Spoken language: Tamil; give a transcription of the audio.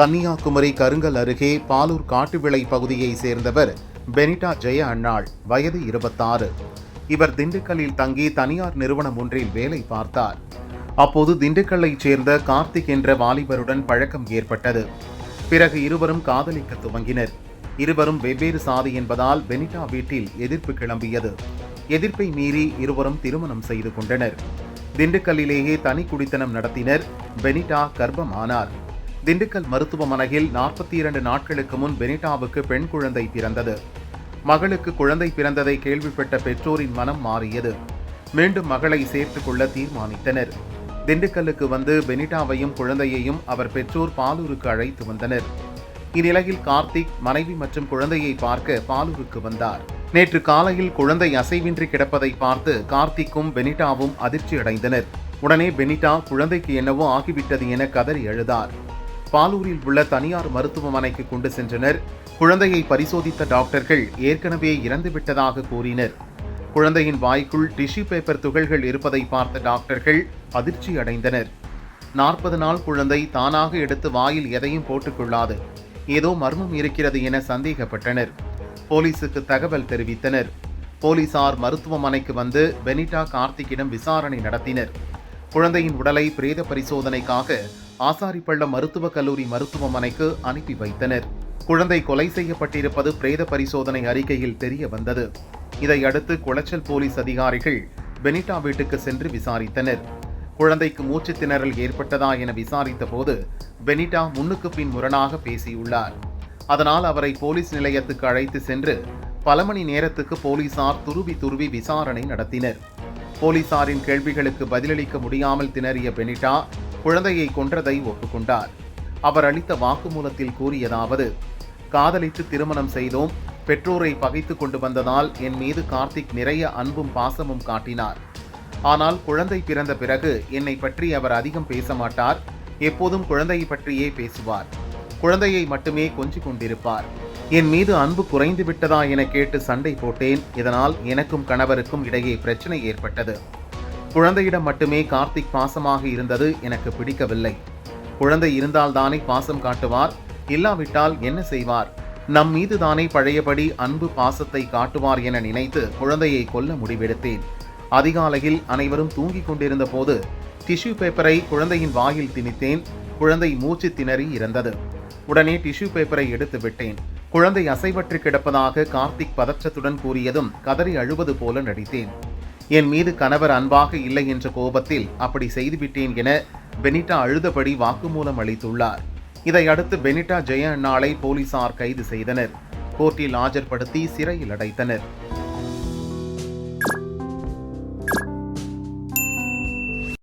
கன்னியாகுமரி கருங்கல் அருகே பாலூர் காட்டுவிளை பகுதியைச் சேர்ந்தவர் பெனிட்டா ஜெய அண்ணாள் வயது இருபத்தாறு. இவர் திண்டுக்கல்லில் தங்கி தனியார் நிறுவனம் ஒன்றில் வேலை பார்த்தார். அப்போது திண்டுக்கல்லைச் சேர்ந்த கார்த்திக் என்ற வாலிபருடன் பழக்கம் ஏற்பட்டது. பிறகு இருவரும் காதலிக்க துவங்கினர். இருவரும் வெவ்வேறு சாதி என்பதால் பெனிட்டா வீட்டில் எதிர்ப்பு கிளம்பியது. எதிர்ப்பை மீறி இருவரும் திருமணம் செய்து கொண்டனர். திண்டுக்கல்லிலேயே தனி குடித்தனம் நடத்தினர். பெனிட்டா கர்ப்பமானார். திண்டுக்கல் மருத்துவமனையில் நாற்பத்தி இரண்டு நாட்களுக்கு முன் பெனிடாவுக்கு பெண் குழந்தை பிறந்தது. மகளுக்கு குழந்தை பிறந்ததை கேள்விப்பட்ட பெற்றோரின் மனம் மாறியது. மீண்டும் மகளை சேர்த்துக் கொள்ள தீர்மானித்தனர். திண்டுக்கல்லுக்கு வந்து பெனிடாவையும் குழந்தையையும் அவர் பெற்றோர் பாலூருக்கு அழைத்து வந்தனர். இந்நிலையில் கார்த்திக் மனைவி மற்றும் குழந்தையை பார்க்க பாலூருக்கு வந்தார். நேற்று காலையில் குழந்தை அசைவின்றி கிடப்பதை பார்த்து கார்த்திக்கும் பெனிடாவும் அதிர்ச்சி அடைந்தனர் உடனே பெனிட்டா குழந்தைக்கு என்னவோ ஆகிவிட்டது என கதறி எழுதார் பாலூரில் உள்ள தனியார் மருத்துவமனைக்கு கொண்டு சென்றனர். குழந்தையை பரிசோதித்த டாக்டர்கள் ஏற்கனவே இறந்துவிட்டதாக கூறினர். குழந்தையின் வாய்க்குள் டிஷ்யூ பேப்பர் துகள்கள் இருப்பதை பார்த்த டாக்டர்கள் அதிர்ச்சி அடைந்தனர். நாற்பது நாள் குழந்தை தானாக எடுத்து வாயில் எதையும் போட்டுக்கொள்ளாது. ஏதோ மர்மம் இருக்கிறது என சந்தேகப்பட்டனர். போலீசுக்கு தகவல் தெரிவித்தனர். போலீசார் மருத்துவமனைக்கு வந்து பெனிட்டா கார்த்திக்கிடம் விசாரணை நடத்தினர். குழந்தையின் உடலை பிரேத பரிசோதனைக்காக ஆசாரிப்பள்ளம் மருத்துவக் கல்லூரி மருத்துவமனைக்கு அனுப்பி வைத்தனர். குழந்தை கொலை செய்யப்பட்டிருப்பது பிரேத பரிசோதனை அறிக்கையில் தெரிய வந்தது. இதையடுத்து குளச்சல் போலீஸ் அதிகாரிகள் பெனிட்டா வீட்டுக்கு சென்று விசாரித்தனர். குழந்தைக்கு மூச்சு திணறல் ஏற்பட்டதா என விசாரித்த போது பெனிட்டா முன்னுக்கு பின் முரணாக பேசியுள்ளார். அதனால் அவரை போலீஸ் நிலையத்துக்கு அழைத்து சென்று பல மணி நேரத்துக்கு போலீசார் துருவி துருவி விசாரணை நடத்தினர். போலீசாரின் கேள்விகளுக்கு பதிலளிக்க முடியாமல் திணறிய பெனிட்டா குழந்தையை கொன்றதை ஒப்புக்கொண்டார். அவர் அளித்த வாக்குமூலத்தில் கூறியதாவது காதலித்து திருமணம் செய்தோம் பெற்றோரை பகைத்து கொண்டு வந்ததால் என் மீது கார்த்திக் நிறைய அன்பும் பாசமும் காட்டினார். ஆனால் குழந்தை பிறந்த பிறகு என்னை பற்றி அவர் அதிகம் பேச மாட்டார் எப்போதும் குழந்தையை பற்றியே பேசுவார். குழந்தையை மட்டுமே கொஞ்சிக் கொண்டிருப்பார். என் மீது அன்பு குறைந்து விட்டதா என கேட்டு சண்டை போட்டேன் இதனால் எனக்கும் கணவருக்கும் இடையே பிரச்சனை ஏற்பட்டது. குழந்தையிடம் மட்டுமே கார்த்திக் பாசமாக இருந்தது எனக்கு பிடிக்கவில்லை. குழந்தை இருந்தால்தானே பாசம் காட்டுவார் இல்லாவிட்டால் என்ன செய்வார்? நம் மீது தானே பழையபடி அன்பு பாசத்தை காட்டுவார் என நினைத்து குழந்தையை கொல்ல முடிவெடுத்தேன். அதிகாலையில் அனைவரும் தூங்கிக் கொண்டிருந்த போது டிஷ்யூ பேப்பரை குழந்தையின் வாயில் திணித்தேன் குழந்தை மூச்சு திணறி இறந்தது. உடனே டிஷ்யூ பேப்பரை எடுத்து விட்டேன். குழந்தை அசைவற்று கிடப்பதாக கார்த்திக் பதற்றத்துடன் கூறியதும் கதறி அழுவது போல நடித்தேன். என் மீது கணவர் அன்பாக இல்லை என்ற கோபத்தில் அப்படி செய்துவிட்டேன் என பெனிட்டா அழுதபடி வாக்குமூலம் அளித்துள்ளார். இதையடுத்து பெனிட்டா ஜெய அண்ணாளை போலீசார் கைது செய்தனர். கோர்ட்டில் ஆஜர்படுத்தி சிறையில் அடைத்தனர்.